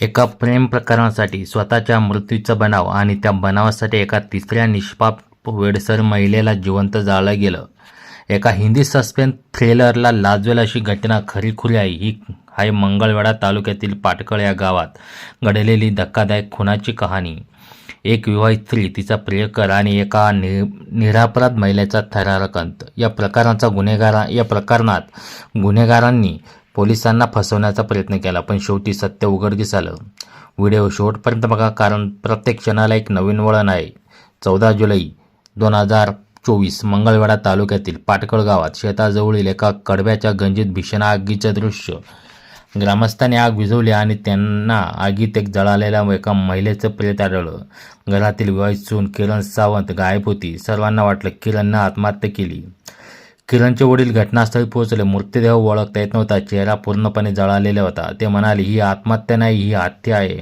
एका प्रेम प्रकरणासाठी स्वतःच्या मृत्यूचा बनाव आणि त्या बनावासाठी एका तिसऱ्या निष्पाप वेडसर महिलेला जिवंत जाळलं गेलं. एका हिंदी सस्पेन्स थ्रिलरला लाजवेल अशी घटना खरीखुरी आहे. ही आहे मंगळवेढा तालुक्यातील पाटकळ या गावात घडलेली धक्कादायक खुनाची कहाणी. एक विवाहित स्त्री तिचा प्रियकर आणि एका नि निरापराध महिलेचा थरारक अंत या प्रकाराचा गुन्हेगारा या प्रकरणात गुन्हेगारांनी पोलिसांना फसवण्याचा प्रयत्न केला पण शेवटी सत्य उघडकीस आलं. व्हिडिओ शेवटपर्यंत बघा कारण प्रत्येक क्षणाला एक नवीन वळण आहे. चौदा जुलै दोन हजार चोवीस मंगळवेढा तालुक्यातील पाटकळ गावात शेताजवळील एका कडब्याच्या गंजीत भीषण आगीचं दृश्य. ग्रामस्थांनी आग विझवली आणि त्यांना आगीत एक जळालेल्या एका महिलेचं प्रेत आढळलं. घरातील विवाहित सून किरण सावंत गायब होती. सर्वांना वाटलं किरणनं आत्महत्या केली. किरणचे वडील घटनास्थळी पोहोचले. मृतदेह ओळखता येत नव्हता. चेहरा पूर्णपणे जळालेला होता. ते म्हणाले ही आत्महत्या नाही ही हत्या आहे.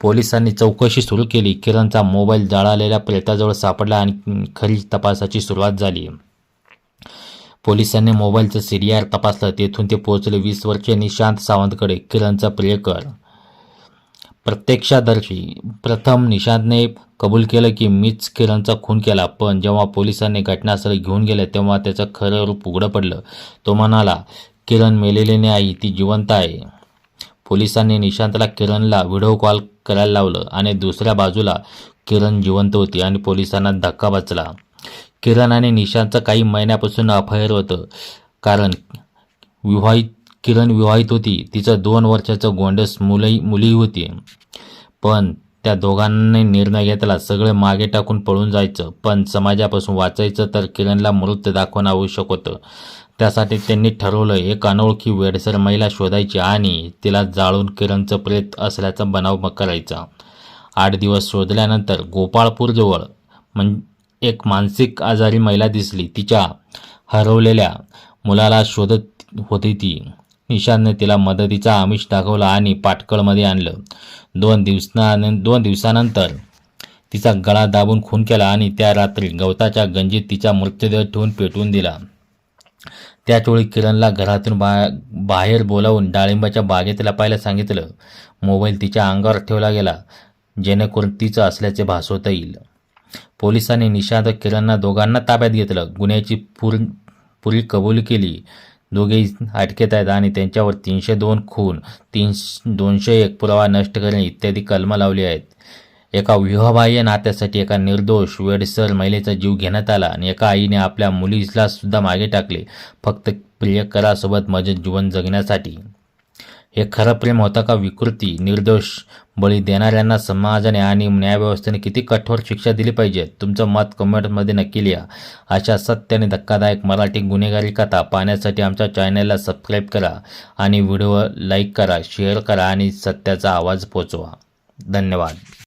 पोलिसांनी चौकशी सुरू केली. किरणचा मोबाईल जळालेल्या प्रेताजवळ सापडला आणि खरी तपासाची सुरुवात झाली. पोलिसांनी मोबाईलचं सीडीआर तपासलं. तेथून ते पोहोचले वीस वर्षीय निशांत सावंतकडे. किरणचा प्रियकर प्रत्यक्षादर्शी. प्रथम निशांतने कबूल केलं की मीच किरणचा खून केला पण जेव्हा पोलिसांनी घटनास्थळ घेऊन गेले तेव्हा त्याचं खरं रूप उघडं पडलं. तो म्हणाला किरण मेलेली नाही ती जिवंत आहे. पोलिसांनी निशांतला किरणला व्हिडिओ कॉल करायला लावलं आणि दुसऱ्या बाजूला किरण जिवंत होती आणि पोलिसांना धक्का बसला. किरण आणि निशांतचं काही महिन्यापासून अफेअर होतं कारण विवाहित किरण विवाहित होती. तिचं दोन वर्षाचं गोंडस मुलंही मुलीही होती. पण त्या दोघांनी निर्णय घेतला. सगळे मागे टाकून पळून जायचं. पण समाजापासून वाचायचं तर किरणला मृत दाखवणं आवश्यक होतं. त्यासाठी त्यांनी ठरवलं एक अनोळखी वेडसर महिला शोधायची आणि तिला जाळून किरणचं प्रेत असल्याचा बनाव करायचा. आठ दिवस शोधल्यानंतर गोपाळपूरजवळ म्हण एक मानसिक आजारी महिला दिसली. तिच्या हरवलेल्या मुलाला शोधत होती ती. निशानने तिला मदतीचा आमिष दाखवला आणि पाटकळमध्ये आणलं. दोन दिवसानं दोन दिवसानंतर तिचा गळा दाबून खून केला आणि त्या रात्री गवताच्या गंजीत तिचा मृतदेह ठेवून पेटवून दिला. त्याचवेळी किरणला घरातून बा बाहेर बोलावून डाळिंबाच्या बागेत लपायला सांगितलं. मोबाईल तिच्या अंगावर ठेवला गेला जेणेकरून तिचं असल्याचे भासवता येईल. पोलिसांनी निशांत किरणना दोघांना ताब्यात घेतलं. गुन्ह्याची पूर पुरी कबूल केली. दोघेही अटकेत आहेत आणि त्यांच्यावर तीनशे दोन खून तीन दोनशे एक पुरावा नष्ट करणे इत्यादी कलमं लावली आहेत. एका विवाहबाह्य नात्यासाठी एका निर्दोष वेडसर महिलेचा जीव घेण्यात आला आणि एका आईने आपल्या मुलीला सुद्धा मागे टाकले फक्त प्रियकरासोबत मजेत जीवन जगण्यासाठी. हे खरं प्रेम होतं का विकृती निर्दोष? बळी देणाऱ्यांना समाजाने आणि न्यायव्यवस्थेने किती कठोर शिक्षा दिली पाहिजे? तुमचं मत कमेंटमध्ये नक्की लिहा. अशा सत्य आणि धक्कादायक मराठी गुन्हेगारी कथा पाहण्यासाठी आमच्या चॅनलला सबस्क्राईब करा आणि व्हिडिओ लाईक करा शेअर करा आणि सत्याचा आवाज पोचवा. धन्यवाद.